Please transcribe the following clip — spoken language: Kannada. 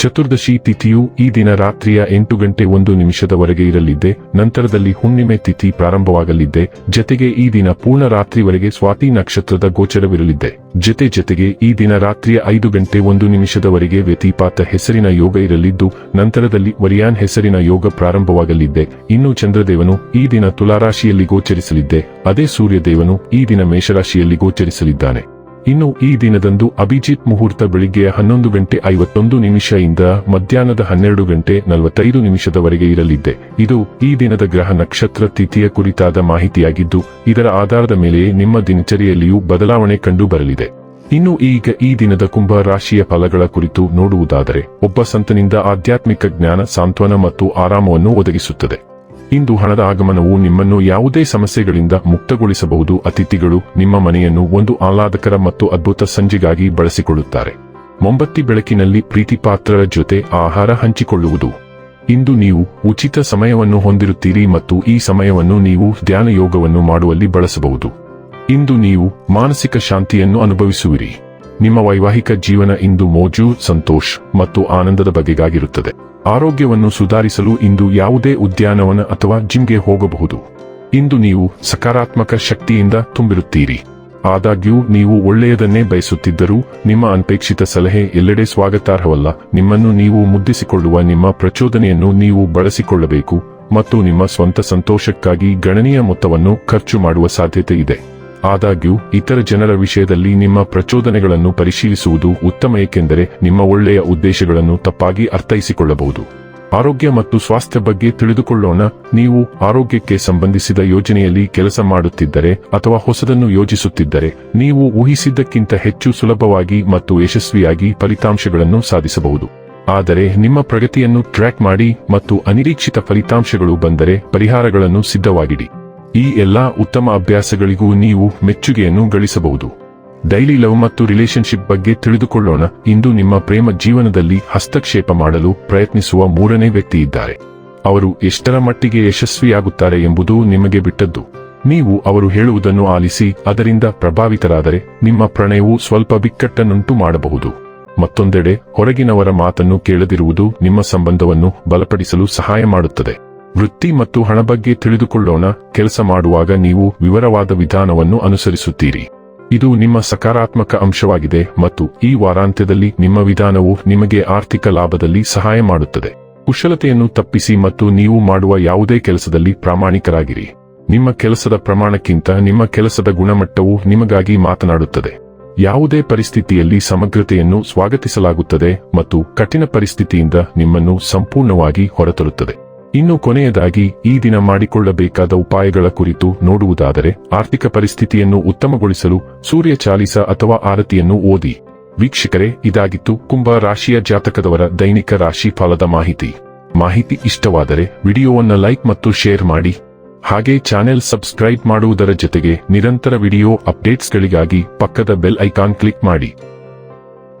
ಚತುರ್ದಶಿ ತಿಥಿಯು ಈ ದಿನ ರಾತ್ರಿಯ ಎಂಟು ಗಂಟೆ ಒಂದು ನಿಮಿಷದವರೆಗೆ ಇರಲಿದ್ದೆ, ನಂತರದಲ್ಲಿ ಹುಣ್ಣಿಮೆ ತಿಥಿ ಪ್ರಾರಂಭವಾಗಲಿದ್ದೆ, ಜತೆಗೆ ಈ ದಿನ ಪೂರ್ಣ ರಾತ್ರಿವರೆಗೆ ಸ್ವಾತಿ ನಕ್ಷತ್ರದ ಗೋಚರವಿರಲಿದ್ದೆ. ಜತೆ ಜತೆಗೆ ಈ ದಿನ ರಾತ್ರಿಯ ಐದು ಗಂಟೆ ಒಂದು ನಿಮಿಷದವರೆಗೆ ವ್ಯತಿಪಾತ ಹೆಸರಿನ ಯೋಗ ಇರಲಿದ್ದು, ನಂತರದಲ್ಲಿ ವರಿಯಾನ್ ಹೆಸರಿನ ಯೋಗ ಪ್ರಾರಂಭವಾಗಲಿದ್ದೆ. ಇನ್ನು ಚಂದ್ರದೇವನು ಈ ದಿನ ತುಲಾರಾಶಿಯಲ್ಲಿ ಗೋಚರಿಸಲಿದ್ದೆ, ಅದೇ ಸೂರ್ಯದೇವನು ಈ ದಿನ ಮೇಷರಾಶಿಯಲ್ಲಿ ಗೋಚರಿಸಲಿದ್ದಾನೆ. ಇನ್ನು ಈ ದಿನದಂದು ಅಭಿಜಿತ್ ಮುಹೂರ್ತ ಬೆಳಿಗ್ಗೆ ಹನ್ನೊಂದು ಗಂಟೆ ಐವತ್ತೊಂದು ನಿಮಿಷದಿಂದ ಮಧ್ಯಾಹ್ನದ ಹನ್ನೆರಡು ಗಂಟೆ ನಲವತ್ತೈದು ನಿಮಿಷದವರೆಗೆ ಇರಲಿದೆ. ಇದು ಈ ದಿನದ ಗ್ರಹ ನಕ್ಷತ್ರ ತಿಥಿಯ ಕುರಿತಾದ ಮಾಹಿತಿಯಾಗಿದ್ದು, ಇದರ ಆಧಾರದ ಮೇಲೆ ನಿಮ್ಮ ದಿನಚರಿಯಲ್ಲಿಯೂ ಬದಲಾವಣೆ ಕಂಡು ಬರಲಿದೆ ಇನ್ನು ಈಗ ಈ ದಿನದ ಕುಂಭ ರಾಶಿಯ ಫಲಗಳ ಕುರಿತು ನೋಡುವುದಾದರೆ, ಒಬ್ಬ ಸಂತನಿಂದ ಆಧ್ಯಾತ್ಮಿಕ ಜ್ಞಾನ, ಸಾಂತ್ವನ ಮತ್ತು ಆರಾಮವನ್ನು ಒದಗಿಸುತ್ತದೆ. ಇಂದು ಹಣದ ಆಗಮನವು ನಿಮ್ಮನ್ನು ಯಾವುದೇ ಸಮಸ್ಯೆಗಳಿಂದ ಮುಕ್ತಗೊಳಿಸಬಹುದು. ಅತಿಥಿಗಳು ನಿಮ್ಮ ಮನೆಯನ್ನು ಒಂದು ಆಹ್ಲಾದಕರ ಮತ್ತು ಅದ್ಭುತ ಸಂಜೆಗಾಗಿ ಬಳಸಿಕೊಳ್ಳುತ್ತಾರೆ. ಮೊಂಬತ್ತಿ ಬೆಳಕಿನಲ್ಲಿ ಪ್ರೀತಿಪಾತ್ರರ ಜೊತೆ ಆಹಾರ ಹಂಚಿಕೊಳ್ಳುವುದು. ಇಂದು ನೀವು ಉಚಿತ ಸಮಯವನ್ನು ಹೊಂದಿರುತ್ತೀರಿ ಮತ್ತು ಈ ಸಮಯವನ್ನು ನೀವು ಧ್ಯಾನ ಯೋಗವನ್ನು ಮಾಡುವಲ್ಲಿ ಬಳಸಬಹುದು. ಇಂದು ನೀವು ಮಾನಸಿಕ ಶಾಂತಿಯನ್ನು ಅನುಭವಿಸುವಿರಿ. ನಿಮ್ಮ ವೈವಾಹಿಕ ಜೀವನ ಇಂದು ಮೋಜು, ಸಂತೋಷ್ ಮತ್ತು ಆನಂದದ ಬಗೆಗಾಗಿರುತ್ತದೆ. ಆರೋಗ್ಯವನ್ನು ಸುಧಾರಿಸಲು ಇಂದು ಯಾವುದೇ ಉದ್ಯಾನವನ ಅಥವಾ ಜಿಮ್ಗೆ ಹೋಗಬಹುದು. ಇಂದು ನೀವು ಸಕಾರಾತ್ಮಕ ಶಕ್ತಿಯಿಂದ ತುಂಬಿರುತ್ತೀರಿ. ಆದಾಗ್ಯೂ, ನೀವು ಒಳ್ಳೆಯದನ್ನೇ ಬಯಸುತ್ತಿದ್ದರೂ, ನಿಮ್ಮ ಅನಪೇಕ್ಷಿತ ಸಲಹೆ ಎಲ್ಲೆಡೆ ಸ್ವಾಗತಾರ್ಹವಲ್ಲ. ನಿಮ್ಮನ್ನು ನೀವು ಮುದ್ದಿಸಿಕೊಳ್ಳುವ ನಿಮ್ಮ ಪ್ರಚೋದನೆಯನ್ನು ನೀವು ಬಳಸಿಕೊಳ್ಳಬೇಕು ಮತ್ತು ನಿಮ್ಮ ಸ್ವಂತ ಸಂತೋಷಕ್ಕಾಗಿ ಗಣನೀಯ ಮೊತ್ತವನ್ನು ಖರ್ಚು ಮಾಡುವ ಸಾಧ್ಯತೆ ಇದೆ. ಆದಾಗ್ಯೂ, ಇತರ ಜನರ ವಿಷಯದಲ್ಲಿ ನಿಮ್ಮ ಪ್ರಚೋದನೆಗಳನ್ನು ಪರಿಶೀಲಿಸುವುದು ಉತ್ತಮ, ಏಕೆಂದರೆ ನಿಮ್ಮ ಒಳ್ಳೆಯ ಉದ್ದೇಶಗಳನ್ನು ತಪ್ಪಾಗಿ ಅರ್ಥೈಸಿಕೊಳ್ಳಬಹುದು. ಆರೋಗ್ಯ ಮತ್ತು ಸ್ವಾಸ್ಥ್ಯ ಬಗ್ಗೆ ತಿಳಿದುಕೊಳ್ಳೋಣ. ನೀವು ಆರೋಗ್ಯಕ್ಕೆ ಸಂಬಂಧಿಸಿದ ಯೋಜನೆಯಲ್ಲಿ ಕೆಲಸ ಮಾಡುತ್ತಿದ್ದರೆ ಅಥವಾ ಹೊಸದನ್ನು ಯೋಜಿಸುತ್ತಿದ್ದರೆ, ನೀವು ಊಹಿಸಿದ್ದಕ್ಕಿಂತ ಹೆಚ್ಚು ಸುಲಭವಾಗಿ ಮತ್ತು ಯಶಸ್ವಿಯಾಗಿ ಫಲಿತಾಂಶಗಳನ್ನು ಸಾಧಿಸಬಹುದು. ಆದರೆ ನಿಮ್ಮ ಪ್ರಗತಿಯನ್ನು ಟ್ರ್ಯಾಕ್ ಮಾಡಿ ಮತ್ತು ಅನಿರೀಕ್ಷಿತ ಫಲಿತಾಂಶಗಳು ಬಂದರೆ ಪರಿಹಾರಗಳನ್ನು ಸಿದ್ಧವಾಗಿಡಿ. ಈ ಎಲ್ಲಾ ಉತ್ತಮ ಅಭ್ಯಾಸಗಳಿಗೂ ನೀವು ಮೆಚ್ಚುಗೆಯನ್ನು ಗಳಿಸಬಹುದು. ಡೈಲಿ ಲವ್ ಮತ್ತು ರಿಲೇಶನ್ಶಿಪ್ ಬಗ್ಗೆ ತಿಳಿದುಕೊಳ್ಳೋಣ. ಇಂದು ನಿಮ್ಮ ಪ್ರೇಮ ಜೀವನದಲ್ಲಿ ಹಸ್ತಕ್ಷೇಪ ಮಾಡಲು ಪ್ರಯತ್ನಿಸುವ ಮೂರನೇ ವ್ಯಕ್ತಿ ಇದ್ದಾರೆ. ಅವರು ಎಷ್ಟರ ಮಟ್ಟಿಗೆ ಯಶಸ್ವಿಯಾಗುತ್ತಾರೆ ಎಂಬುದು ನಿಮಗೆ ಬಿಟ್ಟದ್ದು. ನೀವು ಅವರು ಹೇಳುವುದನ್ನು ಆಲಿಸಿ, ಅದರಿಂದ ಪ್ರಭಾವಿತರಾದರೆ ನಿಮ್ಮ ಪ್ರಣಯವು ಸ್ವಲ್ಪ ಬಿಕ್ಕಟ್ಟನ್ನುಂಟು ಮಾಡಬಹುದು. ಮತ್ತೊಂದೆಡೆ, ಹೊರಗಿನವರ ಮಾತನ್ನು ಕೇಳದಿರುವುದು ನಿಮ್ಮ ಸಂಬಂಧವನ್ನು ಬಲಪಡಿಸಲು ಸಹಾಯ ಮಾಡುತ್ತದೆ. ವೃತ್ತಿ ಮತ್ತು ಹಣ ಬಗ್ಗೆ ತಿಳಿದುಕೊಳ್ಳೋಣ. ಕೆಲಸ ಮಾಡುವಾಗ ನೀವು ವಿವರವಾದ ವಿಧಾನವನ್ನು ಅನುಸರಿಸುತ್ತೀರಿ. ಇದು ನಿಮ್ಮ ಸಕಾರಾತ್ಮಕ ಅಂಶವಾಗಿದೆ ಮತ್ತು ಈ ವಾರಾಂತ್ಯದಲ್ಲಿ ನಿಮ್ಮ ವಿಧಾನವು ನಿಮಗೆ ಆರ್ಥಿಕ ಲಾಭದಲ್ಲಿ ಸಹಾಯ ಮಾಡುತ್ತದೆ. ಕುಶಲತೆಯನ್ನು ತಪ್ಪಿಸಿ ಮತ್ತು ನೀವು ಮಾಡುವ ಯಾವುದೇ ಕೆಲಸದಲ್ಲಿ ಪ್ರಾಮಾಣಿಕರಾಗಿರಿ. ನಿಮ್ಮ ಕೆಲಸದ ಪ್ರಮಾಣಕ್ಕಿಂತ ನಿಮ್ಮ ಕೆಲಸದ ಗುಣಮಟ್ಟವು ನಿಮಗಾಗಿ ಮಾತನಾಡುತ್ತದೆ. ಯಾವುದೇ ಪರಿಸ್ಥಿತಿಯಲ್ಲಿ ಸಮಗ್ರತೆಯನ್ನು ಸ್ವಾಗತಿಸಲಾಗುತ್ತದೆ ಮತ್ತು ಕಠಿಣ ಪರಿಸ್ಥಿತಿಯಿಂದ ನಿಮ್ಮನ್ನು ಸಂಪೂರ್ಣವಾಗಿ ಹೊರತರುತ್ತದೆ. ಇನ್ನು ಕೊನೆಯದಾಗಿ ಈ ದಿನ ಮಾಡಿಕೊಳ್ಳಬೇಕಾದ ಉಪಾಯಗಳ ಕುರಿತು ನೋಡುವುದಾದರೆ ಆರ್ಥಿಕ ಪರಿಸ್ಥಿತಿಯನ್ನು ಉತ್ತಮಗೊಳಿಸಲು ಸೂರ್ಯ ಚಾಲಿಸ ಅಥವಾ ಆರತಿಯನ್ನು ಓದಿ. ವೀಕ್ಷಕರೇ, ಇದಾಗಿತ್ತು ಕುಂಭ ರಾಶಿಯ ಜಾತಕದವರ ದೈನಿಕ ರಾಶಿ ಫಲದ ಮಾಹಿತಿ. ಮಾಹಿತಿ ಇಷ್ಟವಾದರೆ ವಿಡಿಯೋವನ್ನು ಲೈಕ್ ಮತ್ತು ಶೇರ್ ಮಾಡಿ. ಹಾಗೆ ಚಾನೆಲ್ ಸಬ್ಸ್ಕ್ರೈಬ್ ಮಾಡುವುದರ ಜೊತೆಗೆ ನಿರಂತರ ವಿಡಿಯೋ ಅಪ್ಡೇಟ್ಸ್ಗಳಿಗಾಗಿ ಪಕ್ಕದ ಬೆಲ್ ಐಕಾನ್ ಕ್ಲಿಕ್ ಮಾಡಿ.